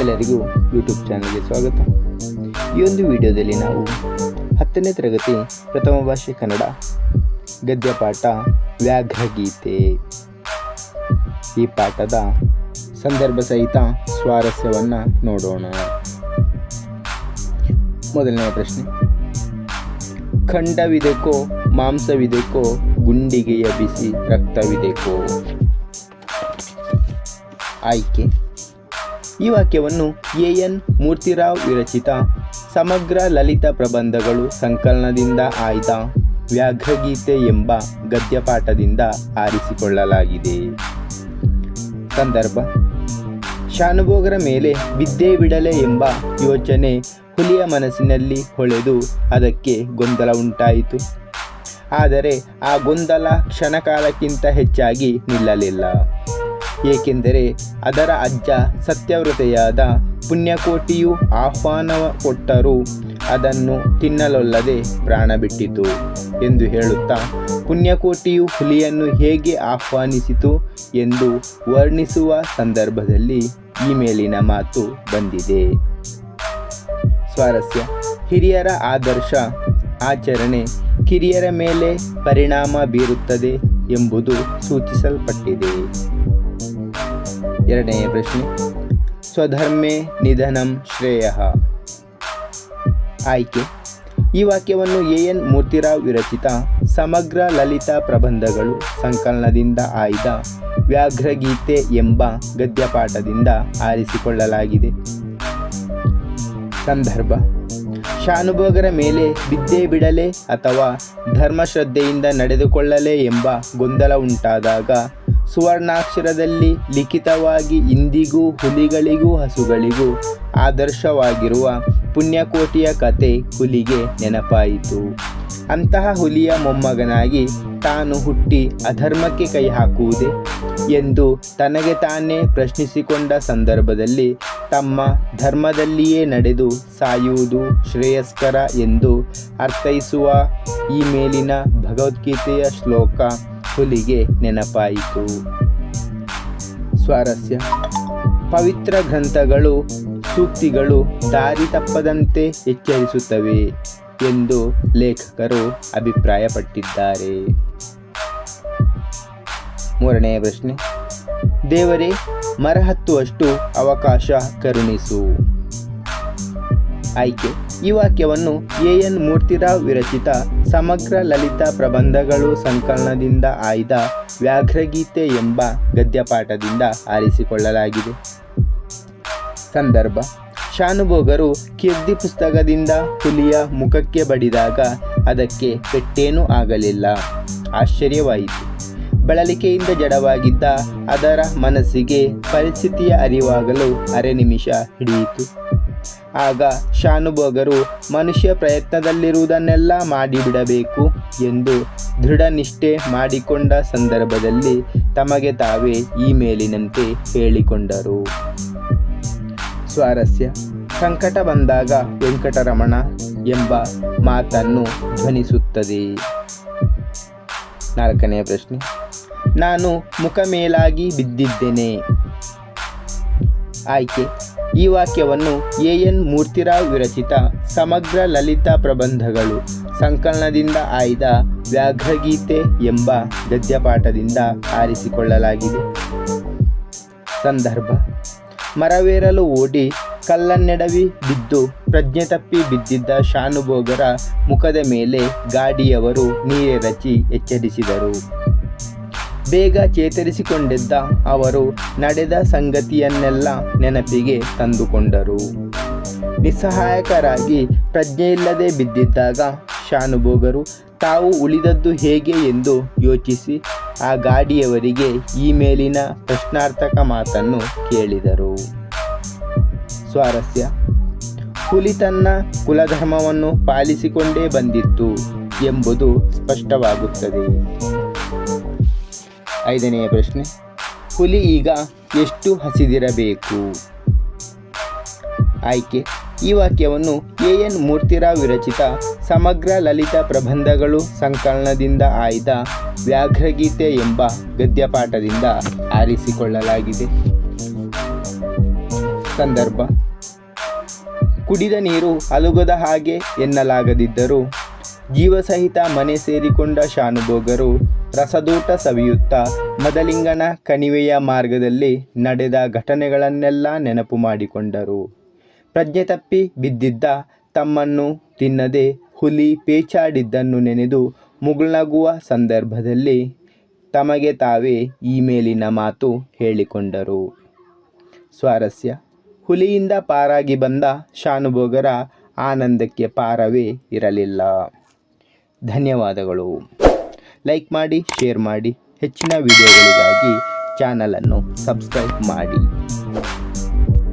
ಎಲ್ಲರಿಗೂ ಯೂಟ್ಯೂಬ್ ಚಾನಲ್ಗೆ ಸ್ವಾಗತ. ಈ ಒಂದು ವಿಡಿಯೋದಲ್ಲಿ ನಾವು ಹತ್ತನೇ ತರಗತಿ ಪ್ರಥಮ ಭಾಷೆ ಕನ್ನಡ ಗದ್ಯ ಪಾಠ ವ್ಯಾಘ್ರಗೀತೆ ಈ ಪಾಠದ ಸಂದರ್ಭ ಸಹಿತ ಸ್ವಾರಸ್ಯವನ್ನು ನೋಡೋಣ. ಮೊದಲನೇ ಪ್ರಶ್ನೆ. ಖಂಡವಿದೆಕೋ, ಮಾಂಸವಿದೆಕೋ, ಗುಂಡಿಗೆಯ ಬಿಸಿ ರಕ್ತವಿದೆಕೋ? ಆಯ್ಕೆ. ಈ ವಾಕ್ಯವನ್ನು ಎ ಎನ್ ಮೂರ್ತಿರಾವ್ ವಿರಚಿತ. ಸಮಗ್ರ ಲಲಿತ ಪ್ರಬಂಧಗಳು ಸಂಕಲನದಿಂದ ಆಯ್ದ ವ್ಯಾಘ್ರಗೀತೆ ಎಂಬ ಗದ್ಯಪಾಠದಿಂದ ಆರಿಸಿಕೊಳ್ಳಲಾಗಿದೆ. ಸಂದರ್ಭ. ಶಾನುಭೋಗರ ಮೇಲೆ ವಿದ್ಯೆ ಬಿಡಲೆ ಎಂಬ ಯೋಚನೆ ಹುಲಿಯ ಮನಸ್ಸಿನಲ್ಲಿ ಹೊಳೆದು ಅದಕ್ಕೆ ಗೊಂದಲ ಉಂಟಾಯಿತು. ಆದರೆ ಆ ಗೊಂದಲ ಕ್ಷಣಕಾಲಕ್ಕಿಂತ ಹೆಚ್ಚಾಗಿ ನಿಲ್ಲಲಿಲ್ಲ. ಏಕೆಂದರೆ ಅದರ ಅಜ್ಜ ಸತ್ಯವ್ರತೆಯಾದ ಪುಣ್ಯಕೋಟಿಯು ಆಹ್ವಾನ ಕೊಟ್ಟರೂ ಅದನ್ನು ತಿನ್ನಲೊಲ್ಲದೆ ಪ್ರಾಣ ಬಿಟ್ಟಿತು ಎಂದು ಹೇಳುತ್ತಾ, ಪುಣ್ಯಕೋಟಿಯು ಹುಲಿಯನ್ನು ಹೇಗೆ ಆಹ್ವಾನಿಸಿತು ಎಂದು ವರ್ಣಿಸುವ ಸಂದರ್ಭದಲ್ಲಿ ಈ ಮೇಲಿನ ಮಾತು ಬಂದಿದೆ. ಸ್ವಾರಸ್ಯ. ಹಿರಿಯರ ಆದರ್ಶ ಆಚರಣೆ ಕಿರಿಯರ ಮೇಲೆ ಪರಿಣಾಮ ಬೀರುತ್ತದೆ ಎಂಬುದು ಸೂಚಿಸಲ್ಪಟ್ಟಿದೆ. ಎರಡನೆಯ ಪ್ರಶ್ನೆ. ಸ್ವಧರ್ಮೆ ನಿಧನಂ ಶ್ರೇಯ. ಆಯ್ಕೆ. ಈ ವಾಕ್ಯವನ್ನು ಎ ಎನ್ ಮೂರ್ತಿರಾವ್ ವಿರಚಿತ ಸಮಗ್ರ ಲಲಿತ ಪ್ರಬಂಧಗಳು ಸಂಕಲನದಿಂದ ಆಯ್ದ ವ್ಯಾಘ್ರಗೀತೆ ಎಂಬ ಗದ್ಯಪಾಠದಿಂದ ಆರಿಸಿಕೊಳ್ಳಲಾಗಿದೆ. ಸಂದರ್ಭ. ಶಾನುಭೋಗರ ಮೇಲೆ ಬಿದ್ದೇ ಬಿಡಲೆ ಅಥವಾ ಧರ್ಮಶ್ರದ್ಧೆಯಿಂದ ನಡೆದುಕೊಳ್ಳಲೇ ಎಂಬ ಗೊಂದಲ ಉಂಟಾದಾಗ ಸುವರ್ಣಾಕ್ಷರದಲ್ಲಿ ಲಿಖಿತವಾಗಿ ಇಂದಿಗೂ, ಹುಲಿಗಳಿಗೂ, ಹಸುಗಳಿಗೂ ಆದರ್ಶವಾಗಿರುವ ಪುಣ್ಯಕೋಟಿಯ ಕತೆ ಹುಲಿಗೆ ನೆನಪಾಯಿತು. ಅಂತಹ ಹುಲಿಯ ಮೊಮ್ಮಗನಾಗಿ ತಾನು ಹುಟ್ಟಿ ಅಧರ್ಮಕ್ಕೆ ಕೈ ಹಾಕುವುದೇ ಎಂದು ತನಗೆ ತಾನೇ ಪ್ರಶ್ನಿಸಿಕೊಂಡ ಸಂದರ್ಭದಲ್ಲಿ ತಮ್ಮ ಧರ್ಮದಲ್ಲಿಯೇ ನಡೆದು ಸಾಯುವುದು ಶ್ರೇಯಸ್ಕರ ಎಂದು ಅರ್ಥೈಸುವ ಈ ಮೇಲಿನ ಭಗವದ್ಗೀತೆಯ ಶ್ಲೋಕ ಹುಲಿಗೆ ನೆನಪಾಯಿತು. ಸ್ವಾರಸ್ಯ. ಪವಿತ್ರ ಗ್ರಂಥಗಳು, ಸೂಕ್ತಿಗಳು ದಾರಿ ತಪ್ಪದಂತೆ ಎಚ್ಚರಿಸುತ್ತವೆ ಎಂದು ಲೇಖಕರು ಅಭಿಪ್ರಾಯಪಟ್ಟಿದ್ದಾರೆ. ಮೂರನೆಯ ಪ್ರಶ್ನೆ. ದೇವರೇ ಮರ ಹತ್ತುವಷ್ಟು ಅವಕಾಶ ಕರುಣಿಸು. ಆಯ್ಕೆ. ಈ ವಾಕ್ಯವನ್ನು ಎ ಎನ್ ಮೂರ್ತಿರಾವ್ ವಿರಚಿತ ಸಮಗ್ರ ಲಲಿತ ಪ್ರಬಂಧಗಳು ಸಂಕಲನದಿಂದ ಆಯ್ದ ವ್ಯಾಘ್ರಗೀತೆ ಎಂಬ ಗದ್ಯಪಾಠದಿಂದ ಆರಿಸಿಕೊಳ್ಳಲಾಗಿದೆ. ಸಂದರ್ಭ. ಶಾನುಭೋಗರು ಕೀರ್ತಿ ಪುಸ್ತಕದಿಂದ ಹುಲಿಯ ಮುಖಕ್ಕೆ ಬಡಿದಾಗ ಅದಕ್ಕೆ ಪೆಟ್ಟೇನೂ ಆಗಲಿಲ್ಲ. ಆಶ್ಚರ್ಯವಾಯಿತು. ಬಳಲಿಕೆಯಿಂದ ಜಡವಾಗಿದ್ದ ಅದರ ಮನಸ್ಸಿಗೆ ಪರಿಸ್ಥಿತಿಯ ಅರಿವಾಗಲು ಅರೆ ನಿಮಿಷ ಹಿಡಿಯಿತು. ಆಗ ಶಾನುಭೋಗರು ಮನುಷ್ಯ ಪ್ರಯತ್ನದಲ್ಲಿರುವುದನ್ನೆಲ್ಲ ಮಾಡಿಬಿಡಬೇಕು ಎಂದು ದೃಢ ನಿಷ್ಠೆ ಮಾಡಿಕೊಂಡ ಸಂದರ್ಭದಲ್ಲಿ ತಮಗೆ ತಾವೇ ಈ ಮೇಲಿನಂತೆ ಹೇಳಿಕೊಂಡರು. ಸ್ವಾರಸ್ಯ. ಸಂಕಟ ಬಂದಾಗ ವೆಂಕಟರಮಣ ಎಂಬ ಮಾತನ್ನು ಧ್ವನಿಸುತ್ತದೆ. ನಾಲ್ಕನೆಯ ಪ್ರಶ್ನೆ. ನಾನು ಮುಖ ಮೇಲಾಗಿ ಬಿದ್ದಿದ್ದೇನೆ. ಆಯ್ಕೆ. ಈ ವಾಕ್ಯವನ್ನು ಎ ಎನ್ ಮೂರ್ತಿರಾವ್ ವಿರಚಿತ ಸಮಗ್ರ ಲಲಿತ ಪ್ರಬಂಧಗಳು ಸಂಕಲನದಿಂದ ಆಯ್ದ ವ್ಯಾಘ್ರಗೀತೆ ಎಂಬ ಗದ್ಯಪಾಠದಿಂದ ಆರಿಸಿಕೊಳ್ಳಲಾಗಿದೆ. ಸಂದರ್ಭ. ಮರವೇರಲು ಓಡಿ ಕಲ್ಲನ್ನೆಡವಿ ಬಿದ್ದು ಪ್ರಜ್ಞೆ ತಪ್ಪಿ ಬಿದ್ದಿದ್ದ ಶಾನುಭೋಗರ ಮುಖದ ಮೇಲೆ ಗಾಡಿಯವರು ನೀರೆರಚಿ ಎಚ್ಚರಿಸಿದರು. ಬೇಗ ಚೇತರಿಸಿಕೊಂಡಿದ್ದ ಅವರು ನಡೆದ ಸಂಗತಿಯನ್ನೆಲ್ಲ ನೆನಪಿಗೆ ತಂದುಕೊಂಡರು. ನಿಸ್ಸಹಾಯಕರಾಗಿ ಪ್ರಜ್ಞೆಯಿಲ್ಲದೆ ಬಿದ್ದಿದ್ದಾಗ ಶಾನುಭೋಗರು, ತಾವು ಉಳಿದದ್ದು ಹೇಗೆ ಎಂದು ಯೋಚಿಸಿ ಆ ಗಾಡಿಯವರಿಗೆ ಈ ಮೇಲಿನ ಪ್ರಶ್ನಾರ್ಥಕ ಮಾತನ್ನು ಕೇಳಿದರು. ಸ್ವಾರಸ್ಯ. ಹುಲಿ ತನ್ನ ಕುಲಧರ್ಮವನ್ನು ಪಾಲಿಸಿಕೊಂಡೇ ಬಂದಿತ್ತು ಎಂಬುದು ಸ್ಪಷ್ಟವಾಗುತ್ತದೆ. ಐದನೆಯ ಪ್ರಶ್ನೆ, ಹುಲಿ ಈಗ ಎಷ್ಟು ಹಸಿದಿರಬೇಕು? ಆಯ್ಕೆ, ಈ ವಾಕ್ಯವನ್ನು ಎ ಎನ್ ಮೂರ್ತಿರಾವ್ ವಿರಚಿತ ಸಮಗ್ರ ಲಲಿತ ಪ್ರಬಂಧಗಳು ಸಂಕಲನದಿಂದ ಆಯ್ದ ವ್ಯಾಘ್ರಗೀತೆ ಎಂಬ ಗದ್ಯಪಾಠದಿಂದ ಆರಿಸಿಕೊಳ್ಳಲಾಗಿದೆ. ಸಂದರ್ಭ, ಕುಡಿದ ನೀರು ಅಲುಗದ ಹಾಗೆ ಎನ್ನಲಾಗದಿದ್ದರೂ, ಜೀವಸಹಿತ ಮನೆ ಸೇರಿಕೊಂಡ ಶಾನುಭೋಗರು ರಸದೂಟ ಸವಿಯುತ್ತಾ, ಮದಲಿಂಗನ ಕಣಿವೆಯ ಮಾರ್ಗದಲ್ಲಿ ನಡೆದ ಘಟನೆಗಳನ್ನೆಲ್ಲ ನೆನಪು ಮಾಡಿಕೊಂಡರು. ಪ್ರಜ್ಞೆ ತಪ್ಪಿ ಬಿದ್ದಿದ್ದ ತಮ್ಮನ್ನು ತಿನ್ನದೆ ಹುಲಿ ಪೇಚಾಡಿದ್ದನ್ನು ನೆನೆದು ಮುಗುಳ್ನಗುವ ಸಂದರ್ಭದಲ್ಲಿ ತಮಗೆ ತಾವೇ ಈ ಮೇಲಿನ ಮಾತು ಹೇಳಿಕೊಂಡರು. ಸ್ವಾರಸ್ಯ. ಹುಲಿಯಿಂದ ಪಾರಾಗಿ ಬಂದ ಶಾನುಭೋಗರ ಆನಂದಕ್ಕೆ ಪಾರವೇ ಇರಲಿಲ್ಲ. ಧನ್ಯವಾದಗಳು. ಲೈಕ್ ಮಾಡಿ ಶೇರ್ ಮಾಡಿ. ಹೆಚ್ಚಿನ ವಿಡಿಯೋಗಳಿಗಾಗಿ ಚಾನಲನ್ನು ಸಬ್ಸ್ಕ್ರೈಬ್ ಮಾಡಿ.